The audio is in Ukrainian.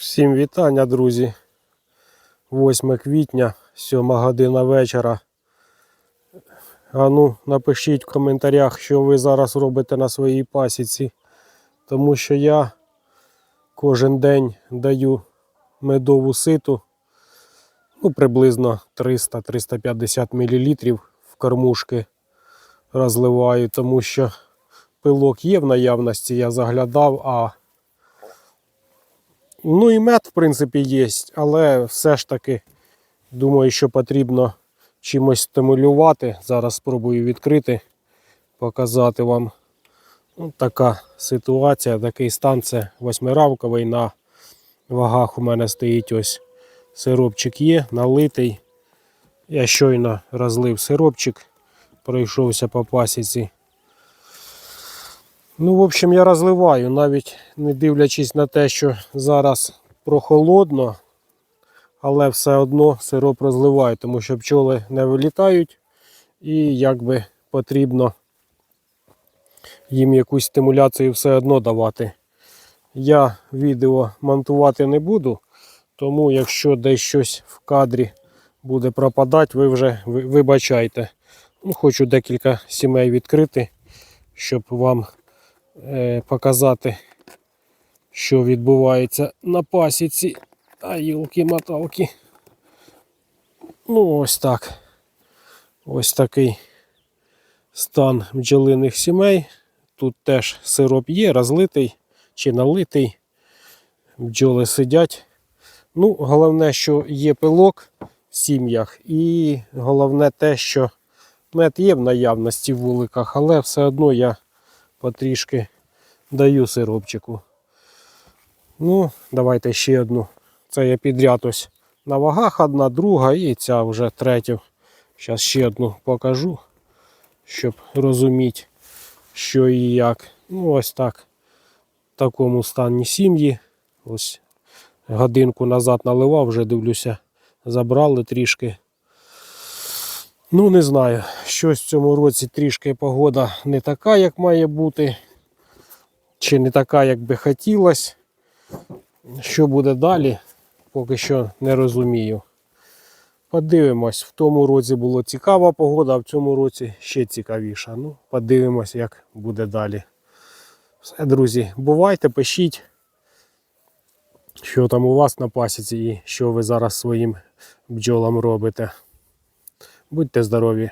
Всім вітання, друзі. 8 квітня, 7 година вечора. А ну, напишіть в коментарях, що ви зараз робите на своїй пасіці. Тому що я кожен день даю медову ситу, ну, приблизно 300-350 мл в кормушки розливаю, тому що пилок є в наявності, я заглядав, а Ну і мед, в принципі, є, але все ж таки думаю, що потрібно чимось стимулювати. Зараз спробую відкрити, показати вам. Ну, така ситуація, такий стан це восьмирамковий. На вагах у мене стоїть ось сиропчик є, налитий. Я щойно розлив сиропчик, пройшовся по пасіці. Ну, в общем, я розливаю, навіть не дивлячись на те, що зараз прохолодно, але все одно сироп розливаю, тому що пчоли не вилітають і якби потрібно їм якусь стимуляцію все одно давати. Я відео монтувати не буду, тому якщо десь щось в кадрі буде пропадати, ви вже вибачайте. Ну, хочу декілька сімей відкрити, щоб вам показати, що відбувається на пасіці. А йолки-маталки. Ну, ось так. Ось такий стан бджолиних сімей. Тут теж сироп є, розлитий чи налитий. Бджоли сидять. Ну, головне, що є пилок в сім'ях, і головне те, що мед є в наявності в вуликах, але все одно я потрішки даю сиропчику. Ну, давайте ще одну. Це я підряд ось на вагах одна, друга і ця вже третя. Зараз ще одну покажу, щоб розуміти, що і як. Ну, ось так. В такому стані сім'ї. Ось годинку назад наливав, вже дивлюся, забрали трішки. Ну, не знаю. Щось в цьому році трішки погода не така, як має бути. Чи не така, як би хотілося. Що буде далі, поки що не розумію. Подивимось, в тому році була цікава погода, а в цьому році ще цікавіша. Ну, подивимось, як буде далі. Все, друзі, бувайте, пишіть, що там у вас на пасіці і що ви зараз своїм бджолам робите. Будьте здорові!